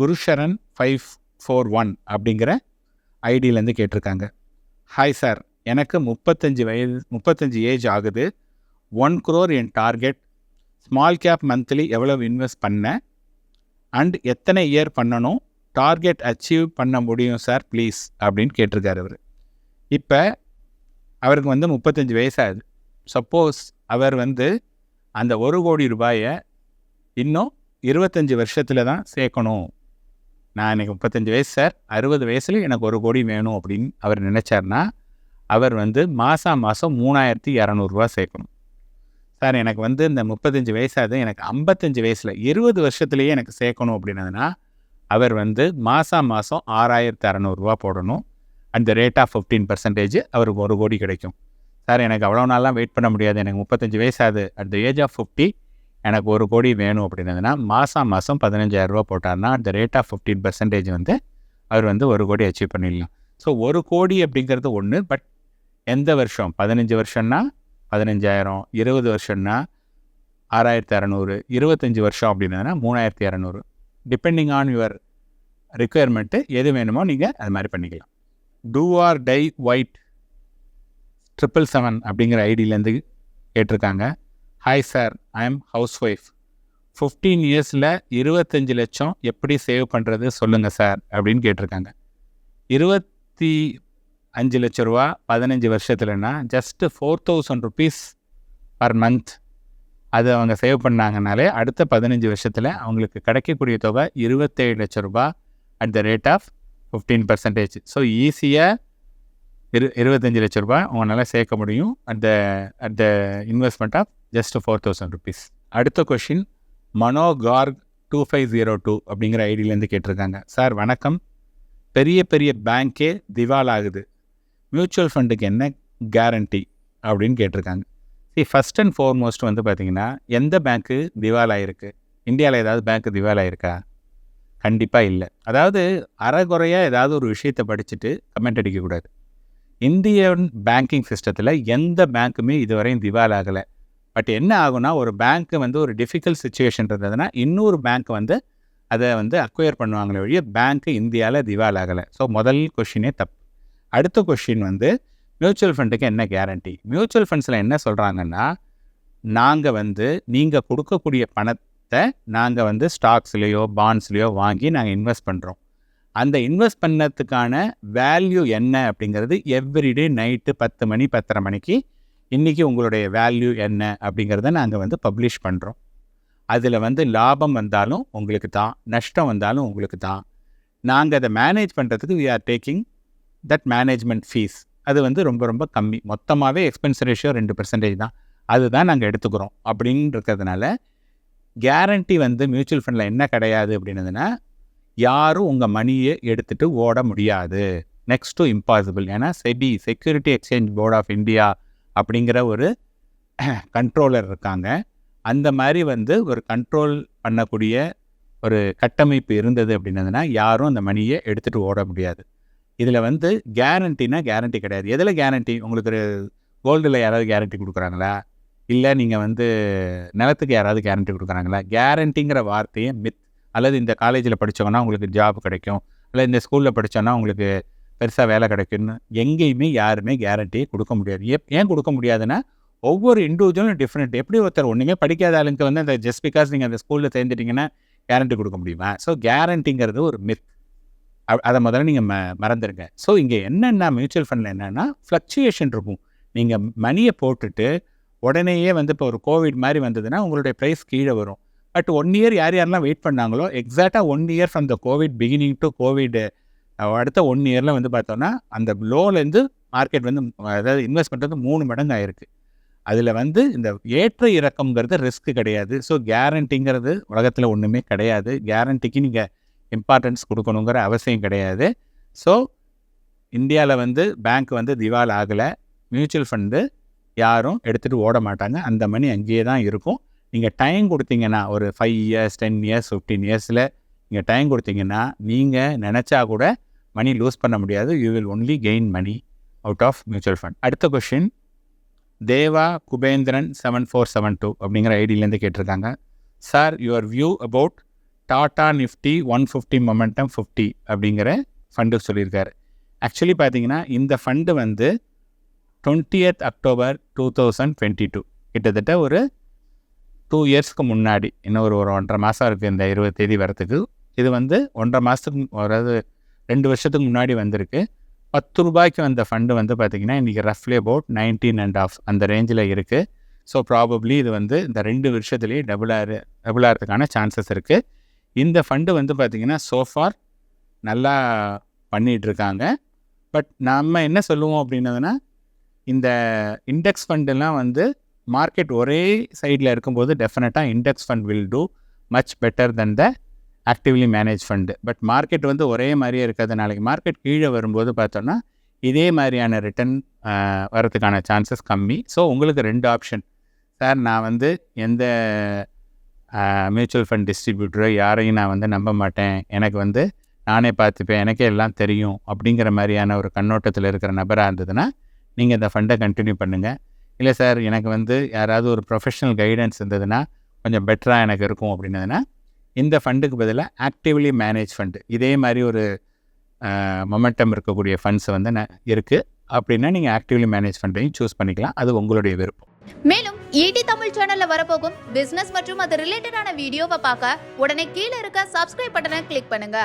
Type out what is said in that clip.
குருஷரன் five four one அப்படிங்கிற ஐடியிலேருந்து கேட்டிருக்காங்க. ஹாய் சார் எனக்கு முப்பத்தஞ்சு வயது முப்பத்தஞ்சு ஏஜ் ஆகுது. ஒன் குரோர் என் டார்கெட் ஸ்மால் கேப் மந்த்லி எவ்வளவு இன்வெஸ்ட் பண்ணேன் அண்ட் எத்தனை இயர் பண்ணணும்? டார்கெட் அச்சீவ் பண்ண முடியும் சார் ப்ளீஸ் அப்படின்னு கேட்டிருக்காரு அவர். இப்போ அவருக்கு வந்து முப்பத்தஞ்சு வயசாகுது. சப்போஸ் அவர் வந்து அந்த ஒரு கோடி ரூபாயை இன்னும் இருபத்தஞ்சி வருஷத்தில் தான் சேர்க்கணும். நான் எனக்கு முப்பத்தஞ்சு வயசு சார். அறுபது வயசில் எனக்கு ஒரு கோடி வேணும் அப்படின்னு அவர் நினச்சார்னா அவர் வந்து மாதம் மாதம் மூணாயிரத்தி இரநூறுவா சேர்க்கணும். சார் எனக்கு வந்து இந்த முப்பத்தஞ்சு வயசாக எனக்கு ஐம்பத்தஞ்சு வயசில் இருபது வருஷத்துலேயே எனக்கு சேர்க்கணும் அப்படின்னதுன்னா அவர் வந்து மாதம் மாதம் ஆறாயிரத்தி அறநூறுரூவா போடணும். அந்த ரேட் ஆஃப் ஃபிஃப்டீன் பர்சன்டேஜ் அவருக்கு ஒரு கோடி கிடைக்கும். சார் எனக்கு அவ்வளோ நாளெலாம் வெயிட் பண்ண முடியாது. எனக்கு முப்பத்தஞ்சு வயசாகுது at the age of fifty எனக்கு ஒரு கோடி வேணும் அப்படின்னதுன்னா மாதம் மாதம் பதினஞ்சாயிரரூபா போட்டார்னா அந்த ரேட் ஆஃப் ஃபிஃப்டீன் பர்சன்டேஜ் வந்து அவர் வந்து ஒரு கோடி அச்சீவ் பண்ணிடலாம். ஸோ ஒரு கோடி அப்படிங்கிறது ஒன்று பட் எந்த வருஷம்? பதினஞ்சு வருஷம்னா பதினஞ்சாயிரம். இருபது வருஷம்னா ஆறாயிரத்தி அறநூறு. இருபத்தஞ்சி வருஷம் அப்படின்னா மூணாயிரத்தி இரநூறு டிபெண்டிங் ஆன் யுவர் ரிக்குயர்மெண்ட்டு எது வேணுமோ நீங்கள் அது மாதிரி பண்ணிக்கலாம். Two R tie white triple seven அப்படிங்கிற ஐடியிலேருந்து கேட்டிருக்காங்க. Hi sir I am housewife fifteen இயர்ஸில் இருபத்தஞ்சி லட்சம் எப்படி சேவ் பண்ணுறது சொல்லுங்கள் சார் அப்படின்னு கேட்டிருக்காங்க. இருபத்தி அஞ்சு லட்ச ரூபா பதினஞ்சு வருஷத்துலனா just four thousand rupees per month அதை அவங்க சேவ் பண்ணாங்கனாலே அடுத்த பதினஞ்சு வருஷத்தில் அவங்களுக்கு கிடைக்கக்கூடிய தொகை இருபத்தேழு லட்ச ரூபா at the rate of fifteen percentage so ஈஸியாக இரு இருபத்தஞ்சி லட்ச ரூபாய் அவங்களால சேர்க்க முடியும் at the at the investment of just four thousand rupees அடுத்த question Mano Garg two five zero two அப்படிங்கிற ஐடியிலேருந்து கேட்டிருக்காங்க. சார் வணக்கம். பெரிய பெரிய பேங்க்கே திவால் ஆகுது மியூச்சுவல் ஃபண்டுக்கு என்ன கேரண்டி அப்படின்னு கேட்டிருக்காங்க. சி ஃபஸ்ட் அண்ட் ஃபோர்மோஸ்ட் வந்து பார்த்தீங்கன்னா எந்த பேங்க்கு திவால் ஆகிருக்கு இந்தியாவில் ஏதாவது பேங்க்கு திவால் ஆகிருக்கா கண்டிப்பாக இல்லை. அதாவது அறகுறையாக ஏதாவது ஒரு விஷயத்தை படிச்சுட்டு கமெண்ட் அடிக்கக்கூடாது. இந்தியன் பேங்கிங் சிஸ்டத்தில் எந்த பேங்க்குமே இதுவரையும் திவால் ஆகலை பட் என்ன ஆகும்னா ஒரு பேங்க்கு வந்து ஒரு டிஃபிகல்ட் சுச்சுவேஷன் இருந்ததுன்னா இன்னொரு பேங்க் வந்து அதை வந்து அக்வயர் பண்ணுவாங்களே ஒழிய பேங்க்கு இந்தியாவில் திவால் ஆகலை. ஸோ முதல் கொஷினே தப்பு. அடுத்த கொஷின் வந்து மியூச்சுவல் ஃபண்டுக்கு என்ன கேரண்டி மியூச்சுவல் ஃபண்ட்ஸில் என்ன சொல்கிறாங்கன்னா நாங்கள் வந்து நீங்கள் கொடுக்கக்கூடிய பணத்தை நாங்கள் வந்து ஸ்டாக்ஸ்லேயோ பாண்ட்ஸ்லேயோ வாங்கி நாங்கள் இன்வெஸ்ட் பண்ணுறோம் அந்த இன்வெஸ்ட் பண்ணதுக்கான வேல்யூ என்ன அப்படிங்கிறது எவ்ரிடே நைட்டு பத்து மணி பத்தரை மணிக்கு இன்றைக்கி உங்களுடைய வேல்யூ என்ன அப்படிங்கிறத நாங்கள் வந்து பப்ளிஷ் பண்ணுறோம் அதில் வந்து லாபம் வந்தாலும் உங்களுக்கு தான் நஷ்டம் வந்தாலும் உங்களுக்கு தான். நாங்கள் அதை மேனேஜ் பண்ணுறதுக்கு we are taking that management fees அது வந்து ரொம்ப ரொம்ப கம்மி. மொத்தமாகவே எக்ஸ்பென்ஸ் ரேஷியோ ரெண்டு பர்சன்டேஜ் தான். அதுதான் நாங்கள் எடுத்துக்கிறோம் அப்படின்னு இருக்கிறதுனால கேரண்டி வந்து மியூச்சுவல் ஃபண்டில் என்ன கிடையாது அப்படின்னதுன்னா யாரும் உங்கள் மணியை எடுத்துகிட்டு ஓட முடியாது. நெக்ஸ்ட் டு இம்பாசிபிள் ஏன்னா SEBI security exchange board of India அப்படிங்கிற ஒரு கண்ட்ரோலர் இருக்காங்க. அந்த மாதிரி வந்து ஒரு கண்ட்ரோல் பண்ணக்கூடிய ஒரு கட்டமைப்பு இருந்தது அப்படின்னதுன்னா யாரும் அந்த மணியை எடுத்துகிட்டு ஓட முடியாது. இதில் வந்து கேரண்டினா கேரண்டி கிடையாது. எதில் கேரண்டி உங்களுக்கு ஒரு கோல்டில் யாராவது கேரண்டி கொடுக்குறாங்களா? இல்லை நீங்கள் வந்து நிலத்துக்கு யாராவது கேரண்டி கொடுக்குறாங்களா? கேரண்டிங்கிற வார்த்தையை மித் அல்லது இந்த காலேஜில் படித்தோன்னா உங்களுக்கு ஜாப் கிடைக்கும். அல்லது இந்த ஸ்கூலில் படித்தோன்னா உங்களுக்கு பெருசாக வேலை கிடைக்கும்னு எங்கேயுமே யாருமே கேரண்டியை கொடுக்க முடியாது. எப் ஏன் கொடுக்க முடியாதுன்னா ஒவ்வொரு இண்டிவிஜுவலும் டிஃப்ரெண்ட் எப்படி ஒருத்தர் ஒன்றுமே படிக்காத ஆளுக்கு வந்து அந்த ஜஸ்ட் பிகாஸ் நீங்கள் அந்த ஸ்கூலில் சேர்ந்துட்டிங்கன்னா கேரண்டி கொடுக்க முடியுமா? ஸோ கேரண்டிங்கிறது ஒரு மித் அதை முதல்ல நீங்கள் ம மறந்துடுங்க ஸோ இங்கே என்னென்னா மியூச்சுவல் ஃபண்டில் என்னென்னா ஃப்ளக்சுவேஷன் இருக்கும். நீங்கள் மணியை போட்டுட்டு உடனேயே வந்து இப்போ ஒரு கோவிட் மாதிரி வந்ததுன்னா உங்களுடைய ப்ரைஸ் கீழே வரும். பட் ஒன் இயர் யார் யாரெல்லாம் வெயிட் பண்ணாங்களோ எக்ஸாக்டாக one year from the covid beginning to covid அடுத்த ஒன் இயரில் வந்து பார்த்தோன்னா அந்த லோலேருந்து மார்க்கெட் வந்து அதாவது இன்வெஸ்ட் பண்ணுறது மூணு மடங்கு ஆயிருக்கு அதில் வந்து இந்த ஏற்ற இறக்கம்ங்கிறது ரிஸ்க் கிடையாது. ஸோ கேரண்டிங்கிறது உலகத்தில் ஒன்றுமே கிடையாது. கேரண்டிக்கு நீங்கள் இம்பார்ட்டன்ஸ் கொடுக்கணுங்கிற அவசியம் கிடையாது. ஸோ இந்தியாவில் வந்து பேங்க் வந்து திவால் ஆகலை. மியூச்சுவல் ஃபண்டு யாரும் எடுத்துகிட்டு ஓட மாட்டாங்க. அந்த மணி அங்கேயே தான் இருக்கும். நீங்கள் டைம் கொடுத்தீங்கன்னா ஒரு five years ten years fifteen இயர்ஸில் நீங்கள் டைம் கொடுத்தீங்கன்னா நீங்கள் நினச்சா கூட மணி லூஸ் பண்ண முடியாது. You will only gain money out of mutual fund அடுத்த question Deva Kubendran seven four seven two அப்படிங்கிற ஐடியிலேருந்து கேட்டிருக்காங்க. Sir your view about Tata Nifty one fifty momentum fifty அப்படிங்கிற ஃபண்டு சொல்லியிருக்காரு. ஆக்சுவலி பார்த்தீங்கன்னா இந்த ஃபண்டு வந்து twentieth October two thousand twenty two கிட்டத்தட்ட ஒரு டூ இயர்ஸ்க்கு முன்னாடி இன்னும் ஒரு ஒரு ஒன்றரை மாதம் இருக்குது இந்த இருபது தேதி வரத்துக்கு. இது வந்து ஒன்றரை மாதத்துக்கு அதாவது ரெண்டு வருஷத்துக்கு முன்னாடி வந்திருக்கு. பத்து ரூபாய்க்கு வந்த ஃபண்டு வந்து பார்த்திங்கன்னா இன்றைக்கி ரஃப்லி அபவுட் நைன்டீன் அண்ட் ஆஃப் அந்த ரேஞ்சில் இருக்குது ஸோ ப்ராபப்ளி இது வந்து இந்த ரெண்டு வருஷத்துலேயே டபுள் ஆறு டபுள் ஆகிறதுக்கான சான்சஸ் இருக்குது இந்த ஃபண்டு வந்து பார்த்திங்கன்னா சோஃபார் நல்லா பண்ணிகிட்டு இருக்காங்க. பட் நம்ம என்ன சொல்லுவோம் அப்படின்னதுன்னா இந்த இண்டெக்ஸ் ஃபண்டெல்லாம் வந்து மார்க்கெட் ஒரே சைடில் இருக்கும்போது டெஃபினட்டாக index fund will do much better then the actively manage fund but market வந்து ஒரே மாதிரியே இருக்காது. நாளைக்கு மார்க்கெட் கீழே வரும்போது பார்த்தோன்னா இதே மாதிரியான ரிட்டர்ன் வரதுக்கான சான்சஸ் கம்மி. ஸோ உங்களுக்கு ரெண்டு ஆப்ஷன் சார் நான் வந்து எந்த மியூச்சுவல் ஃபண்ட் டிஸ்ட்ரிபியூட்டரோ யாரையும் நான் வந்து நம்ப மாட்டேன். எனக்கு வந்து நானே பார்த்துப்பேன். எனக்கே எல்லாம் தெரியும் அப்படிங்கிற மாதிரியான ஒரு கண்ணோட்டத்தில் இருக்கிற நபராக இருந்ததுன்னா நீங்கள் இந்த ஃபண்டை கண்டினியூ பண்ணுங்கள் இல்லை சார் எனக்கு வந்து யாராவது ஒரு ப்ரொஃபஷனல் கைடன்ஸ் இருந்ததுன்னா கொஞ்சம் பெட்டராக எனக்கு இருக்கும் அப்படின்னதுன்னா இந்த ஃபண்டுக்கு பதிலாக ஆக்டிவ்லி மேனேஜ் ஃபண்டு இதே மாதிரி ஒரு மொமெண்டம் இருக்கக்கூடிய ஃபண்ட்ஸ் வந்து இருக்குது அப்படின்னா நீங்கள் ஆக்டிவ்லி மேனேஜ் ஃபண்டையும் சூஸ் பண்ணிக்கலாம். அது உங்களுடைய விருப்பம். மேலும் ஈடி தமிழ் சேனல்ல வரப்போகும் பிசினஸ் மற்றும் அது ரிலேட்டடான வீடியோவை பார்க்க உடனே கீழே இருக்க சப்ஸ்கிரைப் பட்டனை கிளிக் பண்ணுங்க.